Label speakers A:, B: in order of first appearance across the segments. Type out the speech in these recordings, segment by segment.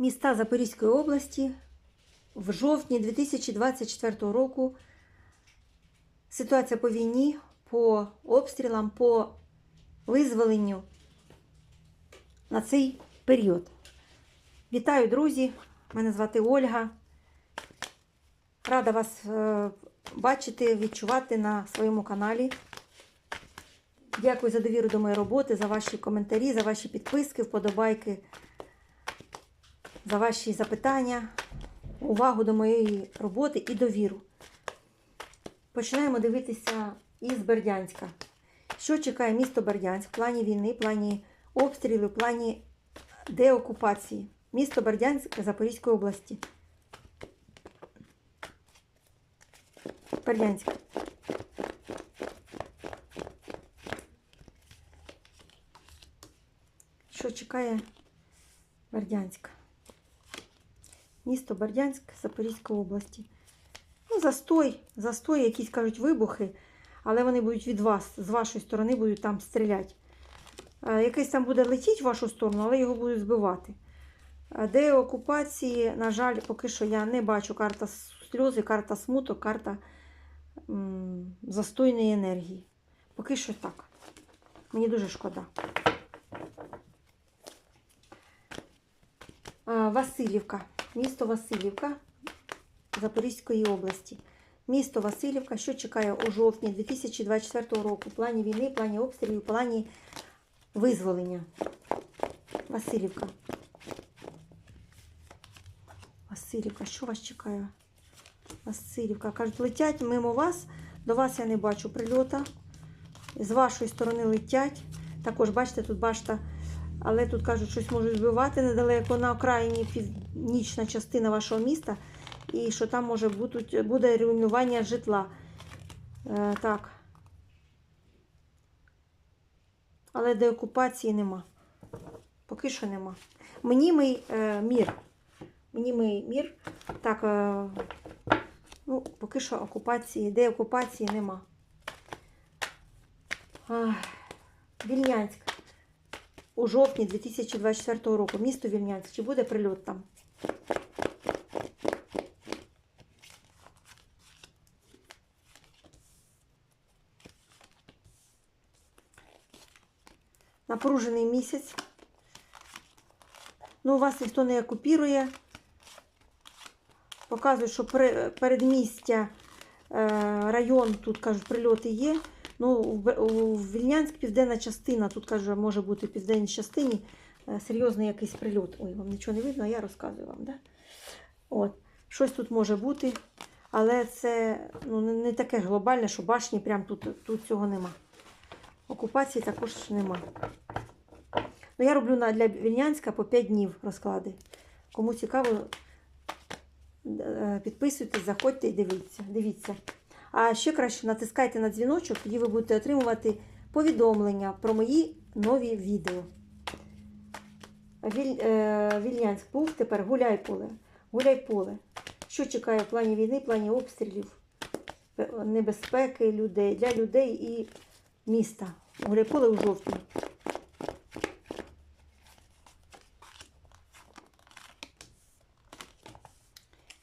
A: міста Запорізької області в жовтні 2024 року. Ситуація по війні, по обстрілам, по визволенню на цей період. Вітаю, друзі! Мене звати Ольга. Рада вас е, бачити, відчувати на своєму каналі. Дякую за довіру до моєї роботи, за ваші коментарі, за ваші підписки, вподобайки, за ваші запитання, увагу до моєї роботи і довіру. Починаємо дивитися із Бердянська. Що чекає місто Бердянськ в плані війни, в плані обстрілів, в плані деокупації? Місто Бердянськ Запорізької області. Бердянськ. Що чекає Бердянськ? Місто Бердянськ Запорізької області. Ну, застой, застой, якісь кажуть вибухи, але вони будуть від вас, з вашої сторони будуть там стріляти. Е, Якийсь там буде летіти в вашу сторону, але його будуть збивати. Е, Де окупації, на жаль, поки що я не бачу карта сльози, карта смуток, карта застойної енергії. Поки що так. Мені дуже шкода. А, Васильівка. Місто Васильівка Запорізької області. Місто Васильівка, що чекає у жовтні 2024 року в плані війни, в плані обстрілів, в плані визволення. Васильівка. Васильівка, що вас чекає? Васильівка. Кажуть, летять мимо вас. До вас я не бачу прильота. З вашої сторони летять. Також, бачите, тут башта. Але тут кажуть, щось можуть збивати недалеко на окраїні північна частина вашого міста. І що там може бути, буде руйнування житла. Е, так. Але деокупації нема. Поки що нема. Мнімий е, мір. Мнімий мір. Так, е, ну, поки що окупації, деокупації нема. Ах, Вільнянськ. У жовтні 2024 року. Місто Вільнянськ. Чи буде прильот там? Напружений місяць. Ну, вас ніхто не окупірує. Показують, що передмістя, е, район, тут кажуть, прильоти є. Ну, у Вільнянськ південна частина, тут каже, може бути в південній частині е, серйозний якийсь прильот. Ой, вам нічого не видно, а я розказую вам. Да? От. Щось тут може бути, але це ну, не таке глобальне, що башні прям тут, тут цього нема. Окупації також нема. Ну, я роблю для Вільнянська по 5 днів розклади. Кому цікаво, е, підписуйтесь, заходьте і дивіться. дивіться. А ще краще натискайте на дзвіночок, тоді ви будете отримувати повідомлення про мої нові відео. Віль, е, Вільнянськ був, тепер гуляй поле. Гуляй поле. Що чекає в плані війни, в плані обстрілів, е, небезпеки людей, для людей і міста. Гуляй поле у жовтні.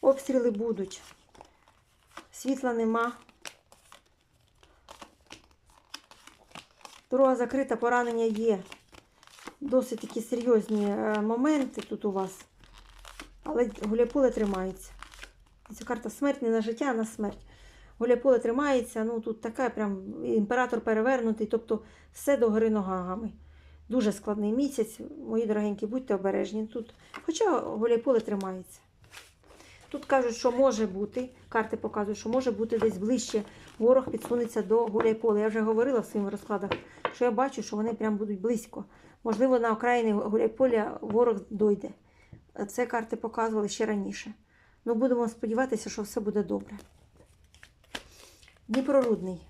A: Обстріли будуть. Світла нема. Дорога закрита, поранення є. Досить такі серйозні е, моменти тут у вас. Але гуляйполе тримається. Ця карта смерть не на життя, а на смерть. Гуляйполе тримається, ну тут така прям імператор перевернутий, тобто все догори ногами. Дуже складний місяць. Мої дорогенькі, будьте обережні тут. Хоча гуляйполе тримається. Тут кажуть, що може бути, карти показують, що може бути десь ближче ворог підсунеться до гуляйполя. Я вже говорила в своїх розкладах, що я бачу, що вони прям будуть близько. Можливо, на окраїни гуляйполя ворог дойде. Це карти показували ще раніше. Ну, будемо сподіватися, що все буде добре. Дніпрорудний.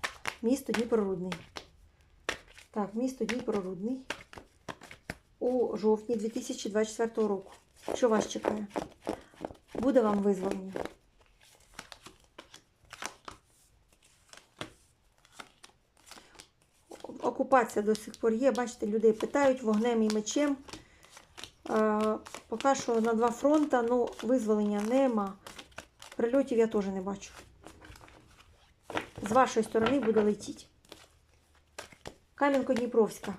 A: Місто Дніпрорудний. Так, місто Дніпрорудний. У жовтні 2024 року. Що вас чекає? Буде вам визволення. Окупація до сих пор є. Бачите, людей питають вогнем і мечем. Е, Поки що на два фронта, ну, визволення нема. Прильотів я теж не бачу. З вашої сторони буде летіти. Кам'янко-Дніпровська.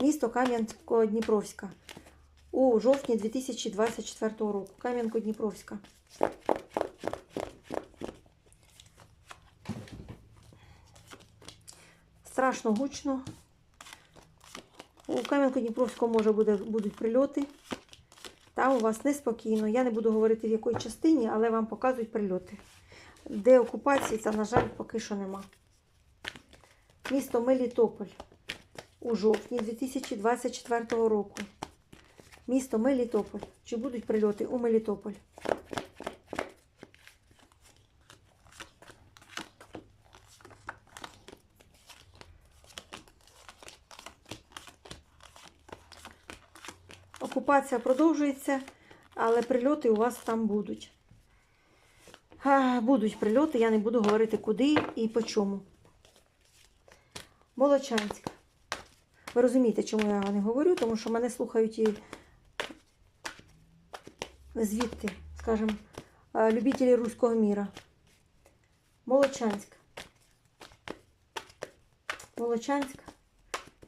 A: Місто Кам'янко-Дніпровська. У жовтні 2024 року. Кам'янко-Дніпровська. Страшно гучно. У Кам'янко-Дніпровському може буде, будуть прильоти. Там у вас неспокійно. Я не буду говорити в якій частині, але вам показують прильоти. Де окупації, це, на жаль, поки що нема. Місто Мелітополь у жовтні 2024 року. Місто Мелітополь. Чи будуть прильоти у Мелітополь? Окупація продовжується, але прильоти у вас там будуть. А, Будуть прильоти, я не буду говорити куди і по чому. Молочанськ. Ви розумієте, чому я не говорю, тому що мене слухають і звідти, скажімо, е, любителі руського міра. Молочанськ. Молочанськ.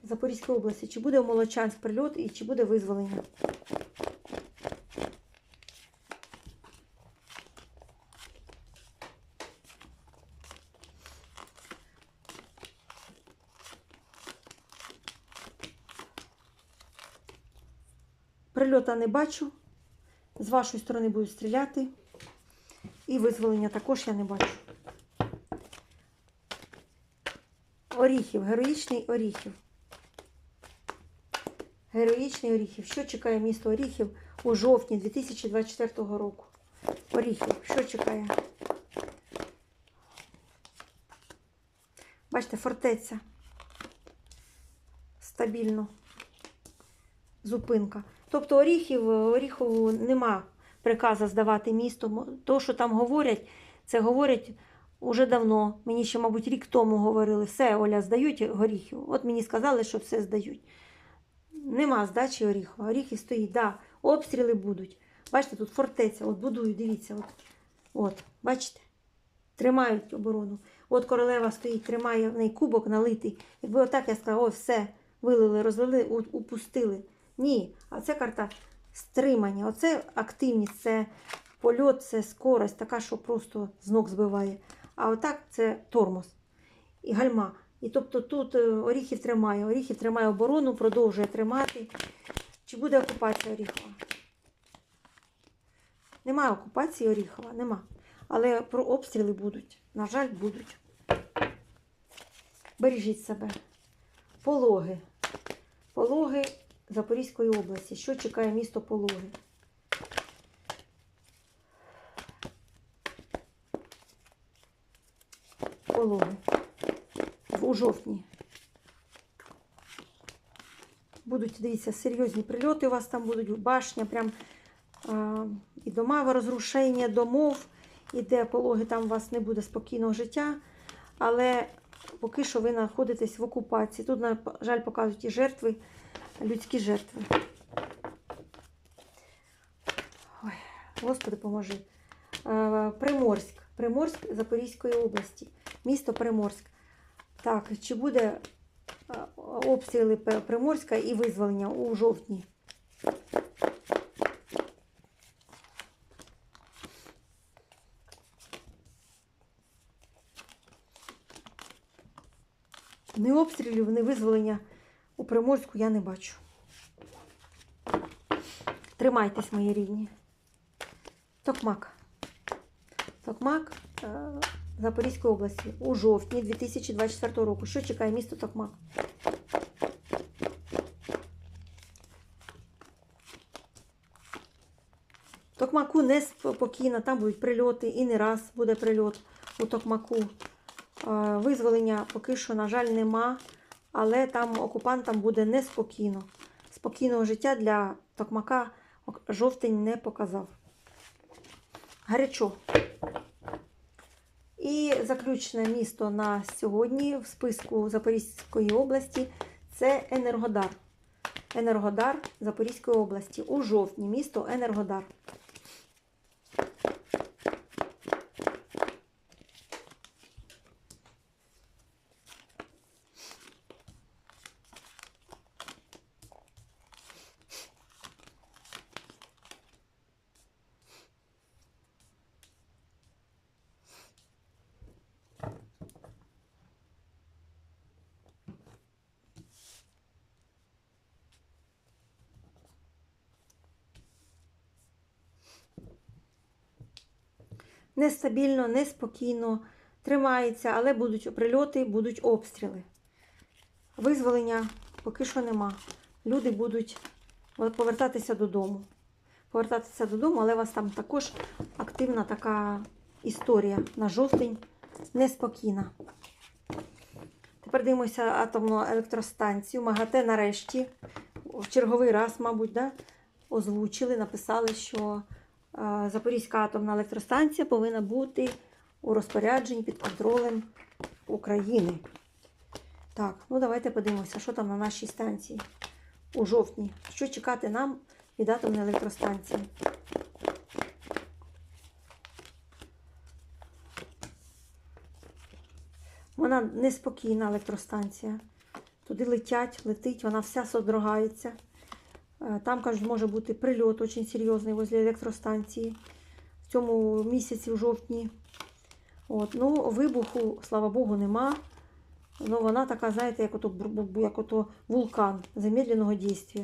A: Запорізької області. Чи буде в Молочанськ прильот і чи буде визволення? Прильота не бачу. З вашої сторони будуть стріляти. І визволення також я не бачу. Оріхів, героїчний Оріхів. Героїчний Оріхів. Що чекає місто Оріхів у жовтні 2024 року? Оріхів, що чекає? Бачите, фортеця. Стабільно. Зупинка. Тобто Оріхів, Оріхову нема приказу здавати місто. То, що там говорять, це говорять уже давно. Мені ще, мабуть, рік тому говорили, все, Оля, здають горіхів. От мені сказали, що все здають. Нема здачі Оріхова. Оріхів стоїть, да, обстріли будуть. Бачите, тут фортеця, от будують, дивіться. От, от бачите? Тримають оборону. От королева стоїть, тримає в неї кубок налитий. Якби отак я сказала, ой, все, вилили, розлили, упустили. Ні, а це карта стримання. Оце активність, це польот, це скорость, така, що просто з ног збиває. А отак це тормоз і гальма. І тобто тут е, Оріхів тримає. Оріхів тримає оборону, продовжує тримати. Чи буде окупація Оріхова? Немає окупації Оріхова, нема. Але про обстріли будуть. На жаль, будуть. Бережіть себе. Пологи. Пологи Запорізької області. Що чекає місто Пологи? Пологи. У жовтні. Будуть, дивіться, серйозні прильоти у вас там будуть, башня, прям а, і дома, розрушення домов, іде пологи, там у вас не буде спокійного життя. Але поки що ви знаходитесь в окупації. Тут, на жаль, показують і жертви, людські жертви. Ой, Господи, поможи. Е, Приморськ. Приморськ Запорізької області. Місто Приморськ. Так, чи буде е, обстріли Приморська і визволення у жовтні? Ні обстрілів, ні визволення Приморську я не бачу. Тримайтесь, мої рідні. Токмак. Токмак е, Запорізької області у жовтні 2024 року. Що чекає місто Токмак? Токмаку неспокійно, там будуть прильоти, і не раз буде прильот у Токмаку. Е, Визволення поки що, на жаль, нема, але там окупантам буде неспокійно. Спокійного життя для Токмака жовтень не показав. Гарячо. І заключне місто на сьогодні в списку Запорізької області це Енергодар. Енергодар Запорізької області у жовтні, місто Енергодар. Нестабільно, неспокійно, тримається, але будуть прильоти, будуть обстріли. Визволення поки що нема. Люди будуть повертатися додому. Повертатися додому, але у вас там також активна така історія на жовтень, неспокійна. Тепер дивимося атомну електростанцію. МАГАТЕ нарешті в черговий раз, мабуть, да, озвучили, написали, що Запорізька атомна електростанція повинна бути у розпорядженні під контролем України. Так, ну давайте подивимося, що там на нашій станції у жовтні. Що чекати нам від атомної електростанції? Вона неспокійна електростанція. Туди летять, летить, вона вся содрогається. Е, Там, кажуть, може бути прильот дуже серйозний возле електростанції в цьому місяці, в жовтні. От. Ну, вибуху, слава Богу, нема. Ну, вона така, знаєте, як ото, як ото вулкан замедленого дійства.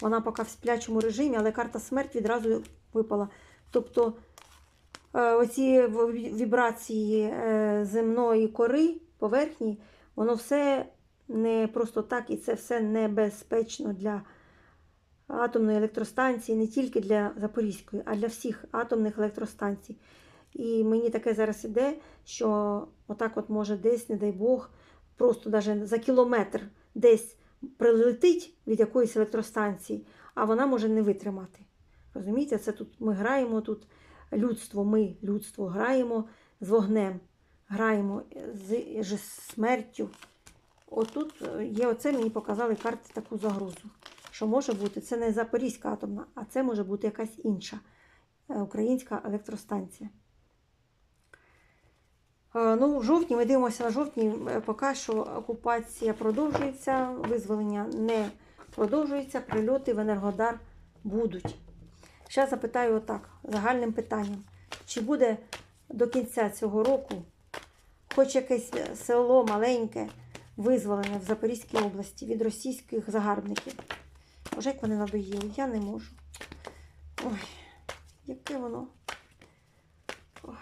A: Вона поки в сплячому режимі, але карта смерть відразу випала. Тобто е, оці вібрації е, земної кори, поверхні, воно все не просто так, і це все небезпечно для атомної електростанції, не тільки для Запорізької, а для всіх атомних електростанцій. І мені таке зараз іде, що отак от може десь, не дай Бог, просто навіть за кілометр десь прилетить від якоїсь електростанції, а вона може не витримати. Розумієте, це тут ми граємо тут людство, ми, людство, граємо з вогнем, граємо з, з смертю. Отут є оце, мені показали карти таку загрозу. Що може бути, це не Запорізька атомна, а це може бути якась інша е, українська електростанція. Е, Ну, в жовтні ми дивимося на жовтні, е, поки що окупація продовжується, визволення не продовжується, прильоти в Енергодар будуть. Зараз запитаю отак, загальним питанням. Чи буде до кінця цього року хоч якесь село маленьке визволене в Запорізькій області від російських загарбників? Боже, як вони надоїли, я не можу. Ой, яке воно. Ой.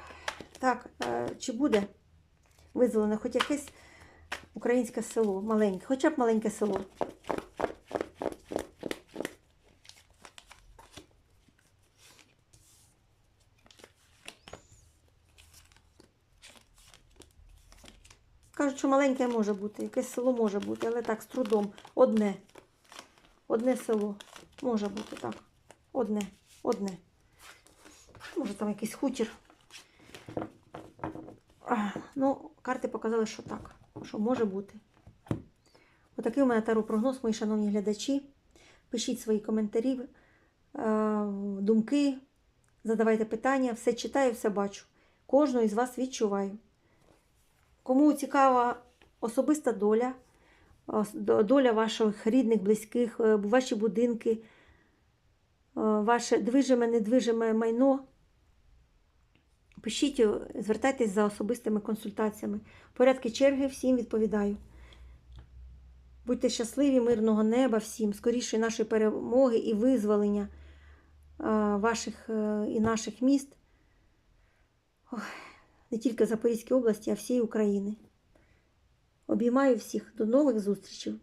A: Так, е, чи буде визволене хоч якесь українське село маленьке, хоча б маленьке село. Кажуть, що маленьке може бути, якесь село може бути, але так, з трудом. Одне. Одне село. Може бути так. Одне. Одне. Може там якийсь хутір. А, Ну, карти показали, що так. Що може бути. Отакий у мене таро-прогноз, мої шановні глядачі. Пишіть свої коментарі, е, думки, задавайте питання, все читаю, все бачу. Кожного із вас відчуваю. Кому цікава особиста доля, доля ваших рідних, близьких, е, ваші будинки, е, ваше движиме, недвижиме майно, пишіть, е, звертайтесь за особистими консультаціями. Порядки черги всім відповідаю. Будьте щасливі, мирного неба всім, скорішої нашої перемоги і визволення ваших і наших міст. Не тільки Запорізької області, а всієї України. Обіймаю всіх. До нових зустрічей!